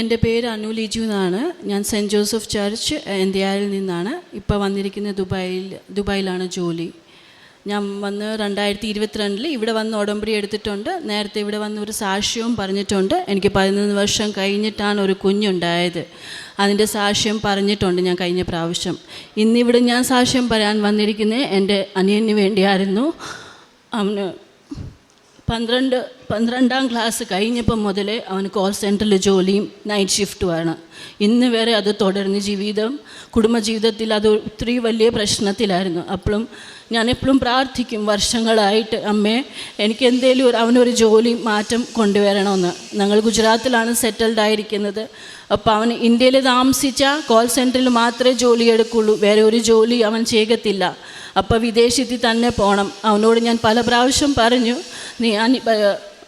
എന്റെ പേര് അനു ലിജു എന്നാണ്. ഞാൻ സെന്റ് ജോസഫ് ചർച്ച് ഇന്ത്യയിൽ നിന്നാണ്. ഇപ്പോൾ വന്നിരിക്കുന്നത് ദുബായിൽ ദുബായിലാണ് ജോലി. ഞാൻ വന്ന് രണ്ടായിരത്തി ഇരുപത്തിരണ്ടിൽ ഇവിടെ വന്ന് ഉടമ്പടി എടുത്തിട്ടുണ്ട്. നേരത്തെ ഇവിടെ വന്ന് ഒരു സാക്ഷ്യവും പറഞ്ഞിട്ടുണ്ട്. എനിക്ക് പതിനൊന്ന് വർഷം കഴിഞ്ഞിട്ടാണ് ഒരു കുഞ്ഞുണ്ടായത്. അതിന്റെ സാക്ഷ്യം പറഞ്ഞിട്ടുണ്ട് ഞാൻ കഴിഞ്ഞ പ്രാവശ്യം. ഇന്നിവിടെ ഞാൻ സാക്ഷ്യം പറയാൻ വന്നിരിക്കുന്നത് എന്റെ അനിയന് വേണ്ടിയായിരുന്നു. അവന് പന്ത്രണ്ട് പന്ത്രണ്ടാം ക്ലാസ് കഴിഞ്ഞപ്പം മുതലേ അവന് കോൾ സെന്ററിൽ ജോലിയും നൈറ്റ് ഷിഫ്റ്റുമാണ് ഇന്ന് വരെ അത് തുടർന്ന് ജീവിതം കുടുംബജീവിതത്തിൽ അത് ഒത്തിരി വലിയ പ്രശ്നത്തിലായിരുന്നു. അപ്പോഴും ഞാൻ എപ്പോഴും പ്രാർത്ഥിക്കും വർഷങ്ങളായിട്ട് അമ്മേ എനിക്ക് എന്തേലും ഒരു അവനൊരു ജോലി മാറ്റം കൊണ്ടുവരണമെന്ന്. ഞങ്ങൾ ഗുജറാത്തിലാണ് സെറ്റിൽഡ് ആയിരിക്കുന്നത്. അപ്പോൾ അവൻ ഇന്ത്യയിൽ താമസിച്ച കോൾ സെന്ററിൽ മാത്രമേ ജോലി എടുക്കുള്ളൂ. വേറെ ഒരു ജോലി അവൻ ചെയ്യത്തില്ല. അപ്പോൾ വിദേശത്തിൽ തന്നെ പോകണം അവനോട് ഞാൻ പല പ്രാവശ്യം പറഞ്ഞു നീ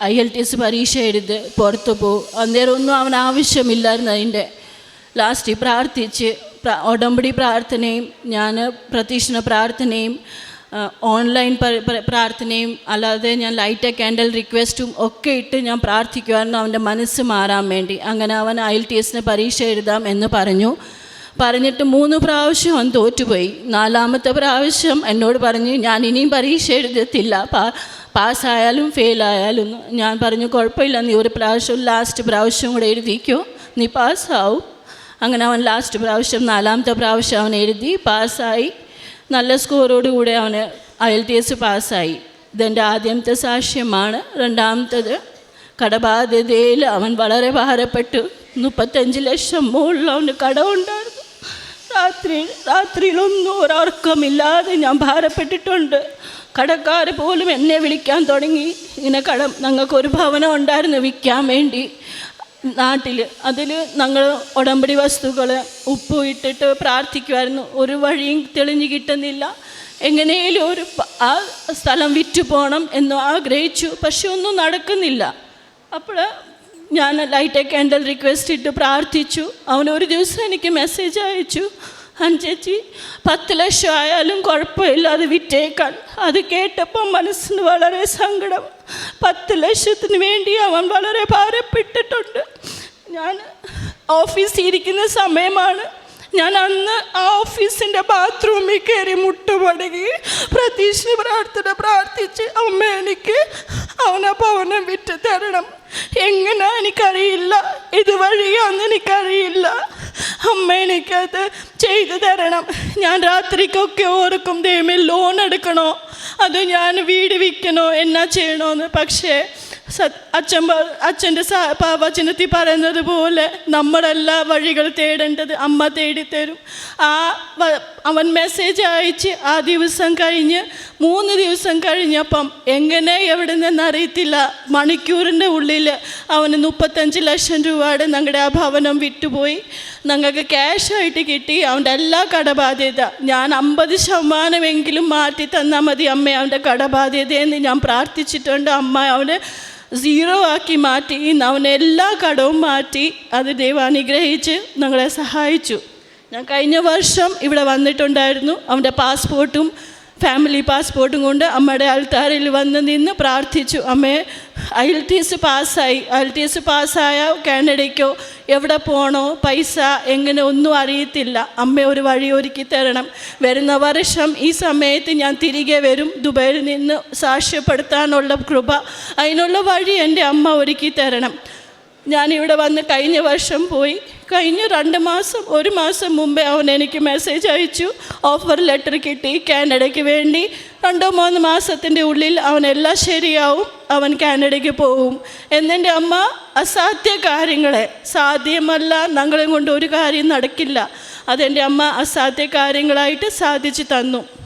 ഐ എൽ ടി എസ് പരീക്ഷ എഴുത് പുറത്ത് പോകും അന്നേരം ഒന്നും അവൻ ആവശ്യമില്ലായിരുന്നു അതിന്റെ. ലാസ്റ്റ് പ്രാർത്ഥിച്ച് പ്ര- ഉടമ്പടി പ്രാർത്ഥനയും ഞാൻ പ്രതീക്ഷണ പ്രാർത്ഥനയും ഓൺലൈൻ പ്രാർത്ഥനയും അല്ലാതെ ഞാൻ ലൈറ്റ് ക്യാൻഡൽ റിക്വസ്റ്റും ഒക്കെ ഇട്ട് ഞാൻ പ്രാർത്ഥിക്കുമായിരുന്നു അവന്റെ മനസ്സ് മാറാൻ വേണ്ടി. അങ്ങനെ അവൻ ഐ എൽ ടി എസിന് പരീക്ഷ എഴുതാം എന്ന് പറഞ്ഞു. പറഞ്ഞിട്ട് മൂന്ന് പ്രാവശ്യം അവൻ തോറ്റുപോയി. നാലാമത്തെ പ്രാവശ്യം എന്നോട് പറഞ്ഞു ഞാൻ ഇനിയും പരീക്ഷ എഴുതത്തില്ല. പാ പാസ്സായാലും ഫെയിലായാലും. ഞാൻ പറഞ്ഞു കുഴപ്പമില്ല നീ ഒരു പ്രാവശ്യം ലാസ്റ്റ് പ്രാവശ്യം കൂടെ എഴുതിക്കോ. നീ പാസ്സാവും. അങ്ങനെ അവൻ ലാസ്റ്റ് പ്രാവശ്യം നാലാമത്തെ പ്രാവശ്യം അവൻ എഴുതി പാസ്സായി. നല്ല സ്കോറോടുകൂടെ അവന് എൽ ടി എസ് പാസ്സായി. ഇതെന്റെ ആദ്യത്തെ സാക്ഷ്യമാണ്. രണ്ടാമത്തത് കടബാധ്യതയിൽ അവൻ വളരെ ഭാരപ്പെട്ടു. മുപ്പത്തഞ്ച് ലക്ഷം മുകളിൽ അവന് കടമുണ്ടായിരുന്നു രാത്രി രാത്രിയിലൊന്നും ഒരാർക്കമില്ലാതെ ഞാൻ ഭാരപ്പെട്ടിട്ടുണ്ട്. കടക്കാർ പോലും എന്നെ വിളിക്കാൻ തുടങ്ങി. ഇങ്ങനെ കട ഞങ്ങൾക്കൊരു ഭവനം ഉണ്ടായിരുന്നു വിൽക്കാൻ വേണ്ടി. നാട്ടിൽ അതിൽ ഞങ്ങൾ ഉടമ്പടി വസ്തുക്കൾ ഉപ്പ് ഇട്ടിട്ട് പ്രാർത്ഥിക്കുമായിരുന്നു ഒരു വഴിയും തെളിഞ്ഞു കിട്ടുന്നില്ല. എങ്ങനെയും ഒരു ആ സ്ഥലം വിറ്റു പോകണം എന്ന് ആഗ്രഹിച്ചു. പക്ഷെ ഒന്നും നടക്കുന്നില്ല. അപ്പോൾ ഞാൻ ലൈറ്റ് ക്യാൻഡൽ റിക്വസ്റ്റ് ഇട്ട് പ്രാർത്ഥിച്ചു. അവൻ ഒരു ദിവസം എനിക്ക് മെസ്സേജ് അയച്ചു. അഞ്ചേച്ചി പത്ത് ലക്ഷം ആയാലും കുഴപ്പമില്ല അത് വിറ്റേക്കാൻ. അത് കേട്ടപ്പോൾ മനസ്സിന് വളരെ സങ്കടം. പത്ത് ലക്ഷത്തിന് വേണ്ടി അവൻ വളരെ ഭാരപ്പെട്ടിട്ടുണ്ട്. ഞാൻ ഓഫീസിൽ ഇരിക്കുന്ന സമയമാണ് ഞാൻ അന്ന് ആ ഓഫീസിന്റെ ബാത്റൂമിൽ കയറി മുട്ടുപടകി പ്രതീക്ഷ പ്രാർത്ഥന പ്രാർത്ഥിച്ച് അമ്മ എനിക്ക് അവനെ ഭവനം വിറ്റ് തരണം. എങ്ങനെ എനിക്കറിയില്ല? ഇത് വഴിയാന്ന് എനിക്കറിയില്ല. അമ്മ എനിക്കത് ചെയ്തു തരണം. ഞാൻ രാത്രിക്കൊക്കെ ഓർക്കും ദൈവമേ ലോൺ എടുക്കണോ? അത് ഞാൻ വീട് വിൽക്കണോ? എന്നാ ചെയ്യണമെന്ന് പക്ഷേ അച്ഛൻ അച്ഛന്റെ വചനത്തിൽ പറയുന്നത് പോലെ നമ്മളെല്ലാ വഴികൾ തേടേണ്ടത് അമ്മ തേടിത്തരും. ആ അവൻ മെസ്സേജ് അയച്ച് ആ ദിവസം കഴിഞ്ഞ് മൂന്ന് ദിവസം കഴിഞ്ഞപ്പം എങ്ങനെ എവിടെ നിന്നറിയത്തില്ല മണിക്കൂറിന്റെ ഉള്ളിൽ അവന് മുപ്പത്തഞ്ച് ലക്ഷം രൂപയുടെ ഞങ്ങളുടെ ആ ഭവനം വിട്ടുപോയി. ഞങ്ങൾക്ക് ക്യാഷായിട്ട് കിട്ടി. അവന്റെ എല്ലാ കടബാധ്യത. ഞാൻ അമ്പത് ശതമാനമെങ്കിലും മാറ്റി തന്നാൽ മതി അമ്മ. അവന്റെ കടബാധ്യതയെന്ന് ഞാൻ പ്രാർത്ഥിച്ചിട്ടുണ്ട്. അമ്മ അവന് സീറോ ആക്കി മാറ്റി അവൻ എല്ലാ കടവും മാറ്റി അത് ദൈവം അനുഗ്രഹിച്ച് ഞങ്ങളെ സഹായിച്ചു. ഞാൻ കഴിഞ്ഞ വർഷം ഇവിടെ വന്നിട്ടുണ്ടായിരുന്നു. അവന്റെ പാസ്പോർട്ടും ഫാമിലി പാസ്പോർട്ടും കൊണ്ട് അമ്മയുടെ ആൾത്താരിൽ വന്ന് നിന്ന് പ്രാർത്ഥിച്ചു. അമ്മേ ഐ എൽ ടി എസ് പാസ്സായി. ഐ എൽ ടി എസ് പാസ്സായ കാനഡയ്ക്കോ എവിടെ പോകണോ പൈസ എങ്ങനെ ഒന്നും അറിയത്തില്ല. അമ്മ ഒരു വഴി ഒരുക്കി തരണം. വരുന്ന വർഷം ഈ സമയത്ത് ഞാൻ തിരികെ വരും. ദുബൈയിൽ നിന്ന് സാക്ഷ്യപ്പെടുത്താനുള്ള കൃപ. അതിനുള്ള വഴി എന്റെ അമ്മ ഒരുക്കി തരണം. ഞാനിവിടെ വന്ന് കഴിഞ്ഞ വർഷം പോയി. കഴിഞ്ഞ രണ്ട് മാസം ഒരു മാസം മുമ്പേ അവൻ എനിക്ക് മെസ്സേജ് അയച്ചു. ഓഫർ ലെറ്റർ കിട്ടി കാനഡയ്ക്ക് വേണ്ടി. രണ്ടോ മൂന്ന് മാസത്തിന്റെ ഉള്ളിൽ അവൻ എല്ലാം ശരിയാവും അവൻ കാനഡയ്ക്ക് പോവും. എന്നെന്റെ അമ്മ അസാധ്യ കാര്യങ്ങളെ സാധ്യമല്ല ഞങ്ങളെ കൊണ്ട് ഒരു കാര്യം നടക്കില്ല. അതെന്റെ അമ്മ അസാധ്യ കാര്യങ്ങളായിട്ട് സാധിച്ചു തന്നു.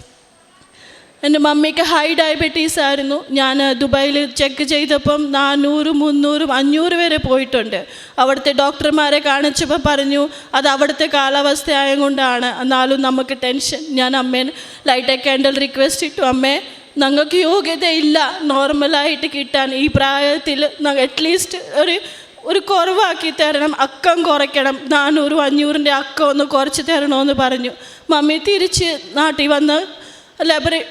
എന്റെ മമ്മിക്ക് ഹൈ ഡയബറ്റീസ് ആയിരുന്നു. ഞാൻ ദുബായിൽ ചെക്ക് ചെയ്തപ്പം നാനൂറ് മുന്നൂറും അഞ്ഞൂറ് വരെ പോയിട്ടുണ്ട്. അവിടുത്തെ ഡോക്ടർമാരെ കാണിച്ചപ്പോൾ പറഞ്ഞു അത് അവിടുത്തെ കാലാവസ്ഥ ആയതുകൊണ്ടാണ് എന്നാലും നമുക്ക് ടെൻഷൻ ഞാൻ അമ്മേനെ ലൈറ്റ് ക്യാൻഡൽ റിക്വസ്റ്റ് ഇട്ടു. അമ്മേ ഞങ്ങൾക്ക് യോഗ്യതയില്ല. നോർമലായിട്ട് കിട്ടാൻ ഈ പ്രായത്തിൽ അറ്റ്ലീസ്റ്റ് ഒരു ഒരു കുറവാക്കി തരണം. അക്കം കുറയ്ക്കണം. നാനൂറും അഞ്ഞൂറിന്റെ അക്കം ഒന്ന് കുറച്ച് തരണമെന്ന് പറഞ്ഞു. മമ്മി തിരിച്ച് നാട്ടിൽ വന്ന് ലാബറേ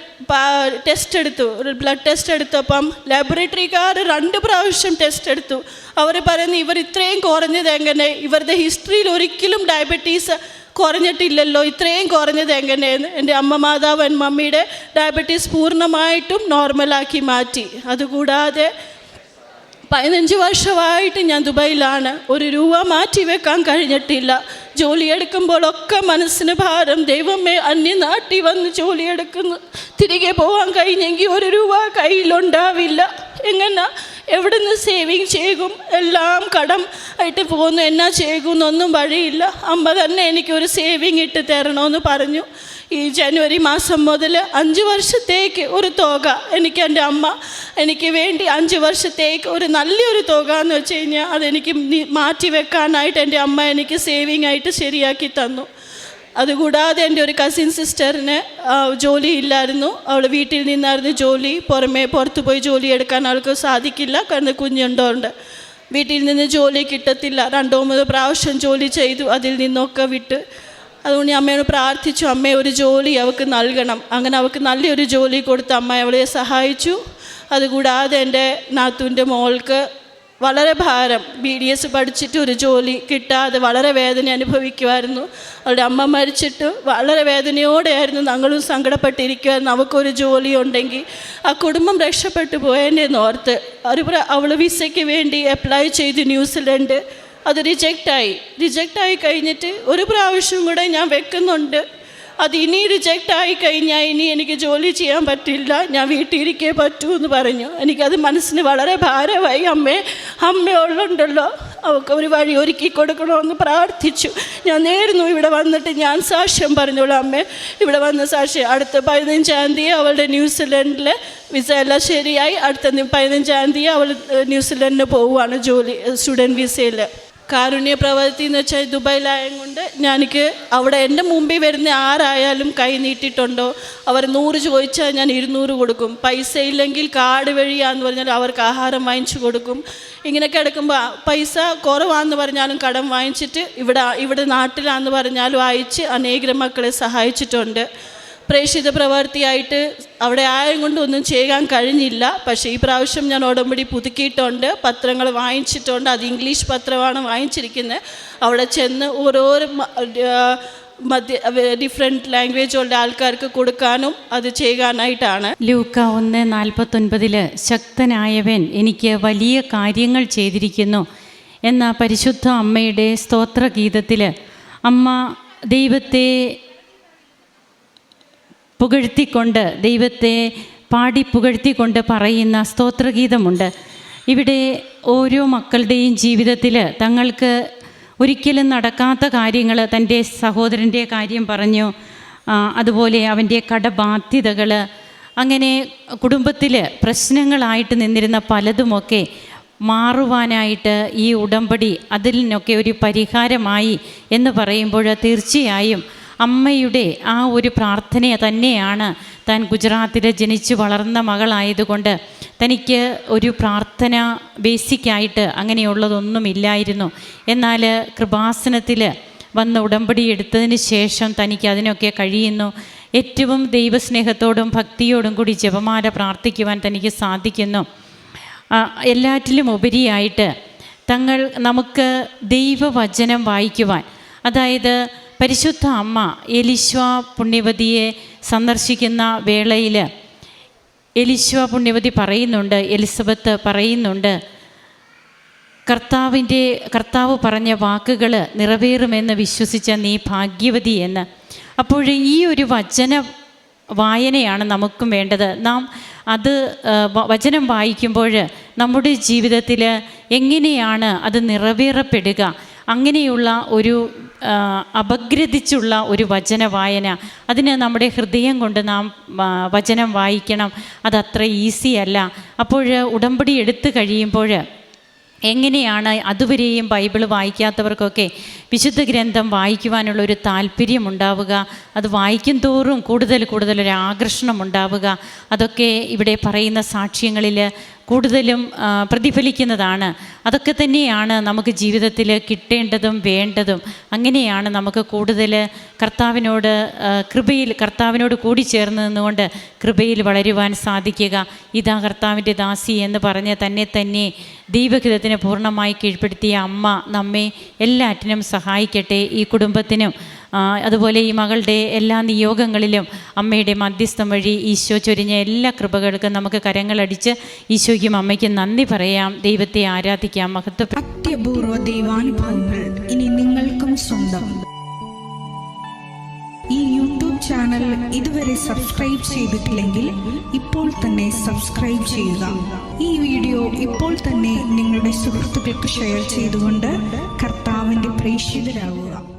ടെസ്റ്റ് എടുത്തു. ഒരു ബ്ലഡ് ടെസ്റ്റ് എടുത്തപ്പം ലബോറട്ടറിക്കാർ രണ്ട് പ്രാവശ്യം ടെസ്റ്റ് എടുത്തു. അവർ പറയുന്നു ഇവർ ഇത്രയും കുറഞ്ഞത് എങ്ങനെ? ഇവരുടെ ഹിസ്റ്ററിയിൽ ഒരിക്കലും ഡയബറ്റീസ് കുറഞ്ഞിട്ടില്ലല്ലോ. ഇത്രയും കുറഞ്ഞത് എങ്ങനെയെന്ന് എന്റെ അമ്മ മാതാവൻ മമ്മിയുടെ ഡയബറ്റീസ് പൂർണമായിട്ടും നോർമലാക്കി മാറ്റി. അതുകൂടാതെ പതിനഞ്ച് വർഷമായിട്ട് ഞാൻ ദുബായിലാണ്. ഒരു രൂപ മാറ്റി വെക്കാൻ കഴിഞ്ഞിട്ടില്ല. ജോലിയെടുക്കുമ്പോഴൊക്കെ മനസ്സിന് ഭാരം ദൈവമേ അന്യനാട്ടി വന്ന് ജോലിയെടുക്കുന്നു. തിരികെ പോകാൻ കഴിഞ്ഞെങ്കിൽ ഒരു രൂപ കയ്യിലുണ്ടാവില്ല. എങ്ങനെ? എവിടുന്ന് സേവിങ് ചെയ്യും? എല്ലാം കടം ആയിട്ട് പോകുന്നു. എന്നാ ചെയ്യുമെന്നൊന്നും വഴിയില്ല. അമ്മ തന്നെ എനിക്കൊരു സേവിങ് ഇട്ട് തരണമെന്ന് പറഞ്ഞു. ഈ ജനുവരി മാസം മുതൽ അഞ്ച് വർഷത്തേക്ക് ഒരു തുക എനിക്ക് എന്റെ അമ്മ എനിക്ക് വേണ്ടി അഞ്ച് വർഷത്തേക്ക് ഒരു നല്ലൊരു തുക എന്ന് വെച്ച് കഴിഞ്ഞാൽ അതെനിക്ക് മാറ്റി വെക്കാനായിട്ട് എന്റെ അമ്മ എനിക്ക് സേവിങ് ആയിട്ട് ശരിയാക്കി തന്നു. അതുകൂടാതെ എന്റെ ഒരു കസിൻ സിസ്റ്ററിന് ജോലി ഇല്ലായിരുന്നു അവൾ വീട്ടിൽ നിന്നായിരുന്നു ജോലി. പുറമേ പുറത്ത് പോയി ജോലി എടുക്കാൻ അവൾക്ക് സാധിക്കില്ല. കാരണം കുഞ്ഞുണ്ടോണ്ട് വീട്ടിൽ നിന്ന് ജോലി കിട്ടത്തില്ല. രണ്ടോ മൂന്നോ പ്രാവശ്യം ജോലി ചെയ്തു. അതിൽ നിന്നൊക്കെ വിട്ട്. അതുകൊണ്ട് അമ്മയോട് പ്രാർത്ഥിച്ചു. അമ്മ ഒരു ജോലി അവൾക്ക് നൽകണം. അങ്ങനെ അവൾക്ക് നല്ലൊരു ജോലി കൊടുത്ത് അമ്മ അവളെ സഹായിച്ചു. അതുകൂടാതെ എന്റെ നാത്തുവിന്റെ മോൾക്ക് വളരെ ഭാരം. ബി ഡി എസ് പഠിച്ചിട്ട് ഒരു ജോലി കിട്ടാതെ വളരെ വേദന അനുഭവിക്കുമായിരുന്നു അവളുടെ അമ്മ മരിച്ചിട്ട് വളരെ വേദനയോടെയായിരുന്നു ഞങ്ങളും സങ്കടപ്പെട്ടിരിക്കുമായിരുന്നു അവൾക്കൊരു ജോലി ഉണ്ടെങ്കിൽ ആ കുടുംബം രക്ഷപ്പെട്ടു പോയതിന്റെ ഓർത്ത് ഒരു അവൾ വിസയ്ക്ക് വേണ്ടി അപ്ലൈ ചെയ്ത് ന്യൂസിലൻഡ്. അത് റിജക്റ്റായി റിജക്റ്റായി കഴിഞ്ഞിട്ട് ഒരു പ്രാവശ്യം കൂടെ ഞാൻ വെക്കുന്നുണ്ട്. അത് ഇനി റിജക്റ്റ് കഴിഞ്ഞാൽ ഇനി എനിക്ക് ജോലി ചെയ്യാൻ പറ്റില്ല. ഞാൻ വീട്ടിലിരിക്കേ പറ്റൂ എന്ന് പറഞ്ഞു. എനിക്കത് മനസ്സിന് വളരെ ഭാരമായി. അമ്മേ അമ്മയുള്ളുണ്ടല്ലോ അവൾക്ക് ഒരു വഴി ഒരുക്കി കൊടുക്കണമെന്ന് പ്രാർത്ഥിച്ചു. ഞാൻ നേരുന്നു ഇവിടെ വന്നിട്ട് ഞാൻ സാക്ഷ്യം പറഞ്ഞോളൂ അമ്മേ. ഇവിടെ വന്ന സാക്ഷ്യം അടുത്ത പതിനഞ്ചാം തീയതി അവളുടെ ന്യൂസിലൻഡിൽ വിസ എല്ലാം ശരിയായി. അടുത്ത പതിനഞ്ചാം തീയതി അവൾ ന്യൂസിലൻഡിന് പോവുകയാണ് ജോലി സ്റ്റുഡന്റ് വിസയിൽ. കാരുണ്യ പ്രവൃത്തി എന്ന് വെച്ചാൽ ദുബായിലായത് കൊണ്ട് ഞാനിക്ക് അവിടെ എന്റെ മുമ്പിൽ വരുന്ന ആരായാലും കൈ നീട്ടിയിട്ടുണ്ടോ? അവർ നൂറ് ചോദിച്ചാൽ ഞാൻ ഇരുന്നൂറ് കൊടുക്കും. പൈസ ഇല്ലെങ്കിൽ കാർഡ് വഴിയാന്ന് പറഞ്ഞാൽ അവർക്ക് ആഹാരം വാങ്ങിച്ചു കൊടുക്കും. ഇങ്ങനെയൊക്കെ എടുക്കുമ്പോൾ പൈസ കുറവാന്ന് പറഞ്ഞാലും കടം വാങ്ങിച്ചിട്ട് ഇവിടെ ഇവിടെ നാട്ടിലാന്ന് പറഞ്ഞാലും അയച്ച് അനേകം മക്കളെ സഹായിച്ചിട്ടുണ്ട്. പ്രേക്ഷിത പ്രവർത്തിയായിട്ട് അവിടെ ആയം കൊണ്ട് ഒന്നും ചെയ്യാൻ കഴിഞ്ഞില്ല. പക്ഷേ ഈ പ്രാവശ്യം ഞാൻ ഉടമ്പടി പുതുക്കിയിട്ടുണ്ട്. പത്രങ്ങൾ വാങ്ങിച്ചിട്ടുണ്ട്. അത് ഇംഗ്ലീഷ് പത്രമാണ് വാങ്ങിച്ചിരിക്കുന്നത്. അവിടെ ചെന്ന് ഓരോരോ മധ്യ ഡിഫറെന്റ് ലാംഗ്വേജുകളുടെ ആൾക്കാർക്ക് കൊടുക്കാനും അത് ചെയ്യാനായിട്ടാണ്. ലൂക്ക ഒന്ന് നാൽപ്പത്തൊൻപതിൽ ശക്തനായവൻ എനിക്ക് വലിയ കാര്യങ്ങൾ ചെയ്തിരിക്കുന്നു എന്ന പരിശുദ്ധ അമ്മയുടെ സ്തോത്രഗീതത്തിൽ അമ്മ ദൈവത്തെ പുകഴ്ത്തിക്കൊണ്ട് ദൈവത്തെ പാടി പുകഴ്ത്തിക്കൊണ്ട് പറയുന്ന സ്തോത്രഗീതമുണ്ട്. ഇവിടെ ഓരോ മക്കളുടെയും ജീവിതത്തിൽ തങ്ങൾക്ക് ഒരിക്കലും നടക്കാത്ത കാര്യങ്ങൾ തന്റെ സഹോദരന്റെ കാര്യം പറഞ്ഞു അതുപോലെ അവന്റെ കടബാധ്യതകൾ അങ്ങനെ കുടുംബത്തിൽ പ്രശ്നങ്ങളായിട്ട് നിന്നിരുന്ന പലതുമൊക്കെ മാറുവാനായിട്ട് ഈ ഉടമ്പടി അതിനൊക്കെ ഒരു പരിഹാരമായി എന്ന് പറയുമ്പോൾ തീർച്ചയായും അമ്മയുടെ ആ ഒരു പ്രാർത്ഥന തന്നെയാണ് താൻ ഗുജറാത്തിൽ ജനിച്ചു വളർന്ന മകളായതുകൊണ്ട് തനിക്ക് ഒരു പ്രാർത്ഥന ബേസിക്കായിട്ട് അങ്ങനെയുള്ളതൊന്നുമില്ലായിരുന്നു. എന്നാൽ കൃപാസനത്തിൽ വന്ന് ഉടമ്പടി എടുത്തതിന് ശേഷം തനിക്ക് അതിനൊക്കെ കഴിയുന്നു. ഏറ്റവും ദൈവസ്നേഹത്തോടും ഭക്തിയോടും കൂടി ജപമാല പ്രാർത്ഥിക്കുവാൻ തനിക്ക് സാധിക്കുന്നു. എല്ലാറ്റിലും ഉപരിയായിട്ട് തങ്ങൾ നമുക്ക് ദൈവവചനം വായിക്കുവാൻ അതായത് പരിശുദ്ധ അമ്മ എലിശ്വ പുണ്യവതിയെ സന്ദർശിക്കുന്ന വേളയിൽ എലിശ്വ പുണ്യവതി പറയുന്നുണ്ട് എലിസബത്ത് പറയുന്നുണ്ട് കർത്താവിന്റെ കർത്താവ് പറഞ്ഞ വാക്കുകൾ നിറവേറുമെന്ന് വിശ്വസിച്ച നീ ഭാഗ്യവതി എന്ന്. അപ്പോൾ ഈ ഒരു വചന വായനയാണ് നമുക്കും വേണ്ടത്. നാം അത് വചനം വായിക്കുമ്പോൾ നമ്മുടെ ജീവിതത്തിൽ എങ്ങനെയാണ് അത് നിറവേറപ്പെടുക? അങ്ങനെയുള്ള ഒരു അപഗ്രഥിച്ചുള്ള ഒരു വചന വായന. അതിന് നമ്മുടെ ഹൃദയം കൊണ്ട് നാം വചനം വായിക്കണം. അതത്ര ഈസി അല്ല. അപ്പോൾ ഉടമ്പടി എടുത്തു കഴിയുമ്പോൾ എങ്ങനെയാണ് അതുവരെയും ബൈബിൾ വായിക്കാത്തവർക്കൊക്കെ വിശുദ്ധ ഗ്രന്ഥം വായിക്കുവാനുള്ള ഒരു താല്പര്യം ഉണ്ടാവുക? അത് വായിക്കും തോറും കൂടുതൽ കൂടുതൽ ഒരു ആകർഷണം ഉണ്ടാവുക? അതൊക്കെ ഇവിടെ പറയുന്ന സാക്ഷ്യങ്ങളിൽ കൂടുതലും പ്രതിഫലിക്കുന്നതാണ്. അതൊക്കെ തന്നെയാണ് നമുക്ക് ജീവിതത്തിൽ കിട്ടേണ്ടതും വേണ്ടതും. അങ്ങനെയാണ് നമുക്ക് കൂടുതൽ കർത്താവിനോട് കൃപയിൽ കർത്താവിനോട് കൂടി ചേർന്ന് നിന്നുകൊണ്ട് കൃപയിൽ വളരുവാൻ സാധിക്കുക. ഇതാ കർത്താവിന്റെ ദാസി എന്ന് പറഞ്ഞ് തന്നെ തന്നെ ദൈവഹിതത്തിന് പൂർണമായി കീഴ്പ്പെടുത്തിയ അമ്മ നമ്മെ എല്ലാറ്റിനും സഹായിക്കട്ടെ ഈ കുടുംബത്തിനും. അതുപോലെ ഈ മകളുടെ എല്ലാ നിയോഗങ്ങളിലും അമ്മയുടെ മധ്യസ്ഥം വഴി ഈശോ ചൊരിഞ്ഞ എല്ലാ കൃപകൾക്കും നമുക്ക് കരങ്ങളടിച്ച് ഈശോയ്ക്കും അമ്മയ്ക്കും നന്ദി പറയാം. ദൈവത്തെ ആരാധിക്കാം. മഹത്വ അത്യപൂർവ ദൈവാനുഭവങ്ങൾ ഇനി നിങ്ങൾക്കും സ്വന്തം. ഈ യൂട്യൂബ് ചാനൽ ഇതുവരെ സബ്സ്ക്രൈബ് ചെയ്തിട്ടില്ലെങ്കിൽ ഇപ്പോൾ തന്നെ സബ്സ്ക്രൈബ് ചെയ്യുക. ഈ വീഡിയോ ഇപ്പോൾ തന്നെ നിങ്ങളുടെ സുഹൃത്തുക്കൾക്ക് ഷെയർ ചെയ്തുകൊണ്ട് കർത്താവിന്റെ പ്രേക്ഷിതരാകുക